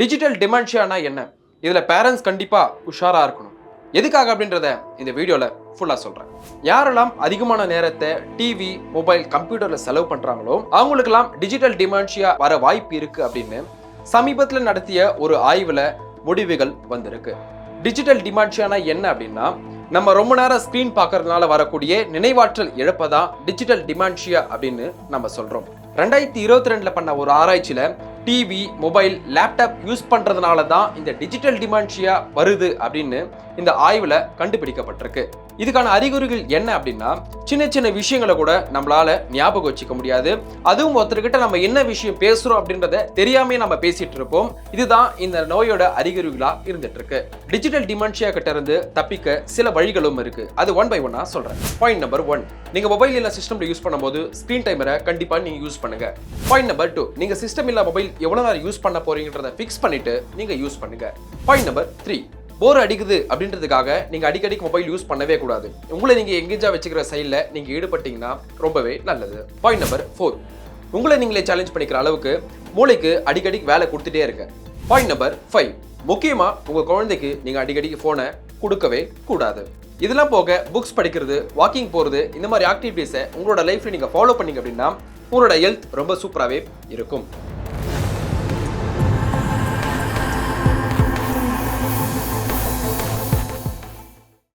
Digital டிமென்ஷியானா என்ன? இதில் parents கண்டிப்பாக உஷாராக இருக்கணும். எதுக்காக அப்படின்றத இந்த வீடியோவில் ஃபுல்லாக சொல்கிறேன் யாரெல்லாம் அதிகமான நேரத்தை டிவி மொபைல் கம்ப்யூட்டரில் செலவு பண்ணுறாங்களோ அவங்களுக்கெல்லாம் டிஜிட்டல் டிமென்ஷியா வர வாய்ப்பு இருக்குது அப்படின்னு சமீபத்தில் நடத்திய ஒரு ஆய்வில் முடிவுகள் வந்திருக்கு. டிஜிட்டல் டிமென்ஷியானா என்ன அப்படின்னா நம்ம ரொம்ப நேரம் ஸ்க்ரீன் பார்க்கறதுனால வரக்கூடிய நினைவாற்றல் இழப்பதான் டிஜிட்டல் டிமான்ஷியா அப்படின்னு நம்ம சொல்கிறோம் ரெண்டாயிரத்தி இருபத்தி ரெண்டில் பண்ண ஒரு ஆராய்ச்சியில் டிவி மொபைல் லேப்டாப் யூஸ் பண்ணுறதுனால தான் இந்த டிஜிட்டல் டிமான்ஷியா வருது அப்படின்னு இந்த ஆய்வில் கண்டுபிடிக்கப்பட்டிருக்கு. இதுக்கான அறிகுறிகள் என்ன அப்படின்னா சின்ன சின்ன விஷயங்களை கூட நம்மளால ஞாபகம் வச்சுக்க முடியாது. அதுவும் ஒருத்தர்கிட்ட நம்ம என்ன விஷயம் பேசுறோம் அப்படின்றத தெரியாமே நம்ம பேசிட்டு இருப்போம். இதுதான் இந்த நோயோட அறிகுறிகளா இருந்துட்டு இருக்கு டிஜிட்டல் டிமென்ஷியா கிட்ட இருந்து தப்பிக்க சில வழிகளும் இருக்கு. அது ஒன் பை ஒன்னா சொல்றேன். பாயிண்ட் நம்பர் ஒன் நீங்க மொபைல் இல்ல சிஸ்டம்ல யூஸ் பண்ணும்போது ஸ்கிரீன் டைமரை கண்டிப்பா நீங்க யூஸ் பண்ணுங்க. பாயிண்ட் நம்பர் டூ நீங்க சிஸ்டம் இல்ல மொபைல் எவ்வளவு நேரம் யூஸ் பண்ண போறீங்கன்றத ஃபிக்ஸ் பண்ணிட்டு நீங்க யூஸ் பண்ணுங்க. பாயிண்ட் நம்பர் த்ரீ போர் அடிக்குது அப்படின்றதுக்காக நீங்கள் அடிக்கடிக்கு மொபைல் யூஸ் பண்ணவே கூடாது. உங்களை நீங்கள் எங்கேஜா வச்சுக்கிற சைடில் நீங்கள் ஈடுபட்டீங்கன்னா ரொம்பவே நல்லது. பாயிண்ட் நம்பர் ஃபோர் உங்களை நீங்களே சேலஞ்ச் பண்ணிக்கிற அளவுக்கு மூளைக்கு அடிக்கடி வேலை கொடுத்துட்டே இருக்க பாயிண்ட் நம்பர் ஃபைவ் முக்கியமாக உங்கள் குழந்தைக்கு நீங்கள் அடிக்கடிக்கு ஃபோனை கொடுக்கவே கூடாது. இதெல்லாம் போக புக்ஸ் படிக்கிறது வாக்கிங் போகிறது இந்த மாதிரி ஆக்டிவிட்டீஸை உங்களோட லைஃப்பில் நீங்கள் ஃபாலோ பண்ணிங்க அப்படின்னா உங்களோட ஹெல்த் ரொம்ப சூப்பராகவே இருக்கும்.